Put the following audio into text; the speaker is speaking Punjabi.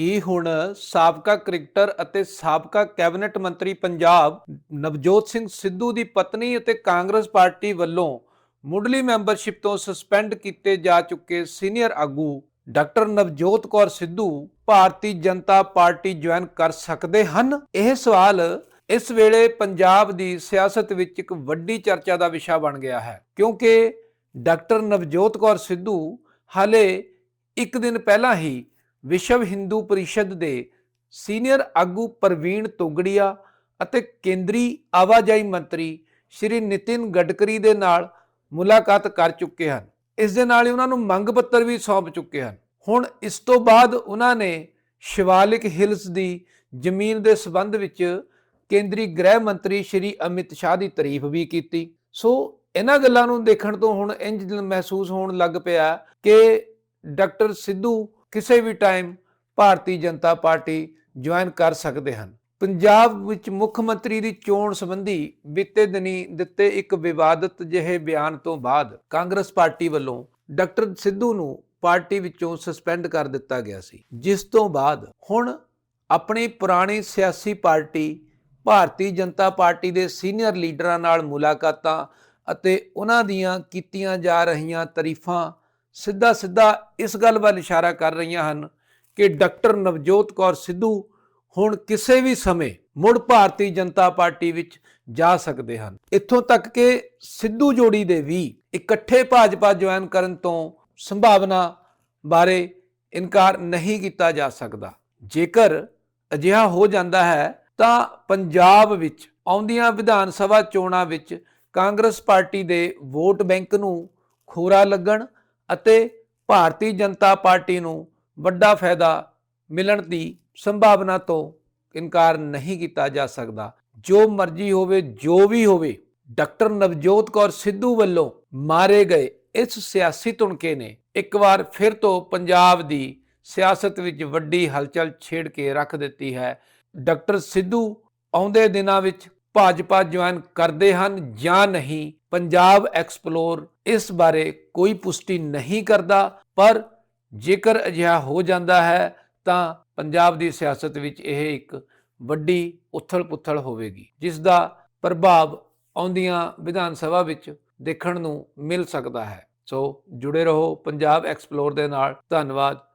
ਕੀ ਹੁਣ ਸਾਬਕਾ ਕ੍ਰਿਕਟਰ ਅਤੇ ਸਾਬਕਾ ਕੈਬਨਿਟ ਮੰਤਰੀ ਪੰਜਾਬ ਨਵਜੋਤ ਸਿੰਘ ਸਿੱਧੂ ਦੀ ਪਤਨੀ ਅਤੇ ਕਾਂਗਰਸ ਪਾਰਟੀ ਵੱਲੋਂ ਮੁੱਢਲੀ ਮੈਂਬਰਸ਼ਿਪ ਤੋਂ ਸਸਪੈਂਡ ਕੀਤੇ ਜਾ ਚੁੱਕੇ ਸੀਨੀਅਰ ਆਗੂ doctor Navjot Kaur Sidhu Bharatiya Janata party join ਕਰ ਸਕਦੇ ਹਨ? ਇਹ ਸਵਾਲ ਇਸ ਵੇਲੇ ਪੰਜਾਬ ਦੀ ਸਿਆਸਤ ਵਿੱਚ ਇੱਕ ਵੱਡੀ ਚਰਚਾ ਦਾ ਵਿਸ਼ਾ ਬਣ ਗਿਆ ਹੈ, ਕਿਉਂਕਿ ਡਾਕਟਰ ਨਵਜੋਤ ਕੌਰ ਸਿੱਧੂ ਹਾਲੇ ਇੱਕ ਦਿਨ ਪਹਿਲਾਂ ਹੀ ਵਿਸ਼ਵ ਹਿੰਦੂ ਪਰਿਸ਼ਦ ਦੇ ਸੀਨੀਅਰ ਆਗੂ ਪ੍ਰਵੀਨ ਤੋਗੜੀਆ ਅਤੇ ਕੇਂਦਰੀ ਆਵਾਜਾਈ ਮੰਤਰੀ ਸ਼੍ਰੀ ਨਿਤਿਨ ਗਡਕਰੀ ਦੇ ਨਾਲ ਮੁਲਾਕਾਤ ਕਰ ਚੁੱਕੇ ਹਨ। ਇਸ ਦੇ ਨਾਲ ਹੀ ਉਹਨਾਂ ਨੂੰ ਮੰਗ ਪੱਤਰ ਵੀ ਸੌਂਪ ਚੁੱਕੇ ਹਨ। ਹੁਣ ਇਸ ਤੋਂ ਬਾਅਦ ਉਹਨਾਂ ਨੇ ਸ਼ਿਵਾਲਿਕ ਹਿਲਸ ਦੀ ਜ਼ਮੀਨ ਦੇ ਸਬੰਧ ਵਿੱਚ ਕੇਂਦਰੀ ਗ੍ਰਹਿ ਮੰਤਰੀ ਸ਼੍ਰੀ ਅਮਿਤ ਸ਼ਾਹ ਦੀ ਤਾਰੀਫ ਵੀ ਕੀਤੀ। ਸੋ ਇਹਨਾਂ ਗੱਲਾਂ ਨੂੰ ਦੇਖਣ ਤੋਂ ਹੁਣ ਇੰਜ ਮਹਿਸੂਸ ਹੋਣ ਲੱਗ ਪਿਆ ਕਿ ਡਾਕਟਰ ਸਿੱਧੂ ਕਿਸੇ ਵੀ time Bharatiya Janata party join ਕਰ ਸਕਦੇ ਹਨ। ਪੰਜਾਬ ਵਿੱਚ ਮੁੱਖ ਮੰਤਰੀ ਦੀ ਚੋਣ ਸੰਬੰਧੀ ਬੀਤੇ ਦਿਨੀ ਦਿੱਤੇ ਇੱਕ ਵਿਵਾਦਤ ਜਿਹੇ ਬਿਆਨ ਤੋਂ ਬਾਅਦ ਕਾਂਗਰਸ ਪਾਰਟੀ ਵੱਲੋਂ ਡਾਕਟਰ ਸਿੱਧੂ ਨੂੰ ਪਾਰਟੀ ਵਿੱਚੋਂ ਸਸਪੈਂਡ ਕਰ ਦਿੱਤਾ ਗਿਆ ਸੀ। ਜਿਸ ਤੋਂ ਬਾਅਦ ਹੁਣ ਆਪਣੀ ਪੁਰਾਣੀ ਸਿਆਸੀ ਪਾਰਟੀ ਭਾਰਤੀ ਜਨਤਾ ਪਾਰਟੀ ਦੇ ਸੀਨੀਅਰ ਲੀਡਰਾਂ ਨਾਲ ਮੁਲਾਕਾਤਾਂ ਅਤੇ ਉਹਨਾਂ ਦੀਆਂ ਕੀਤੀਆਂ ਜਾ ਰਹੀਆਂ ਤਾਰੀਫਾਂ ਸਿੱਧਾ ਸਿੱਧਾ ਇਸ ਗੱਲ ਵੱਲ ਇਸ਼ਾਰਾ ਕਰ ਰਹੀਆਂ ਹਨ ਕਿ ਡਾਕਟਰ ਨਵਜੋਤ ਕੌਰ ਸਿੱਧੂ ਹੁਣ ਕਿਸੇ ਵੀ ਸਮੇਂ ਮੁੜ ਭਾਰਤੀ ਜਨਤਾ ਪਾਰਟੀ ਵਿੱਚ ਜਾ ਸਕਦੇ ਹਨ। ਇੱਥੋਂ ਤੱਕ ਕਿ ਸਿੱਧੂ ਜੋੜੀ ਦੇ ਵੀ ਇਕੱਠੇ ਭਾਜਪਾ ਜੁਆਇਨ ਕਰਨ ਤੋਂ ਸੰਭਾਵਨਾ ਬਾਰੇ ਇਨਕਾਰ ਨਹੀਂ ਕੀਤਾ ਜਾ ਸਕਦਾ। ਜੇਕਰ ਅਜਿਹਾ ਹੋ ਜਾਂਦਾ ਹੈ, ਤਾਂ ਪੰਜਾਬ ਵਿੱਚ ਆਉਂਦੀਆਂ ਵਿਧਾਨ ਸਭਾ ਚੋਣਾਂ ਵਿੱਚ ਕਾਂਗਰਸ ਪਾਰਟੀ ਦੇ ਵੋਟ ਬੈਂਕ ਨੂੰ ਖੋਰਾ ਲੱਗਣ ਅਤੇ ਭਾਰਤੀ ਜਨਤਾ ਪਾਰਟੀ ਨੂੰ ਵੱਡਾ ਫਾਇਦਾ ਮਿਲਣ ਦੀ ਸੰਭਾਵਨਾ ਤੋਂ ਇਨਕਾਰ ਨਹੀਂ ਕੀਤਾ ਜਾ ਸਕਦਾ। ਜੋ ਮਰਜ਼ੀ ਹੋਵੇ, ਜੋ ਵੀ ਹੋਵੇ, ਡਾਕਟਰ ਨਵਜੋਤ ਕੌਰ ਸਿੱਧੂ ਵੱਲੋਂ ਮਾਰੇ ਗਏ ਇਸ ਸਿਆਸੀ ਤੁਣਕੇ ਨੇ ਇੱਕ ਵਾਰ ਫਿਰ ਤੋਂ ਪੰਜਾਬ ਦੀ ਸਿਆਸਤ ਵਿੱਚ ਵੱਡੀ ਹਲਚਲ ਛੇੜ ਕੇ ਰੱਖ ਦਿੱਤੀ ਹੈ। ਡਾਕਟਰ ਸਿੱਧੂ ਆਉਂਦੇ ਦਿਨਾਂ ਵਿੱਚ ਭਾਜਪਾ ਜੁਆਇਨ ਕਰਦੇ ਹਨ ਜਾਂ ਨਹੀਂ, ਪੰਜਾਬ ਐਕਸਪਲੋਰ ਇਸ ਬਾਰੇ ਕੋਈ ਪੁਸ਼ਟੀ ਨਹੀਂ ਕਰਦਾ, ਪਰ ਜੇਕਰ ਅਜਿਹਾ ਹੋ ਜਾਂਦਾ ਹੈ, ਤਾਂ ਪੰਜਾਬ ਦੀ ਸਿਆਸਤ ਵਿੱਚ ਇਹ ਇੱਕ ਵੱਡੀ ਉਥਲ-ਪੁਥਲ ਹੋਵੇਗੀ, ਜਿਸ ਦਾ ਪ੍ਰਭਾਵ ਆਉਂਦੀਆਂ ਵਿਧਾਨ ਸਭਾ ਵਿੱਚ ਦੇਖਣ ਨੂੰ ਮਿਲ ਸਕਦਾ ਹੈ। ਸੋ ਜੁੜੇ ਰਹੋ ਪੰਜਾਬ ਐਕਸਪਲੋਰ ਦੇ ਨਾਲ। ਧੰਨਵਾਦ।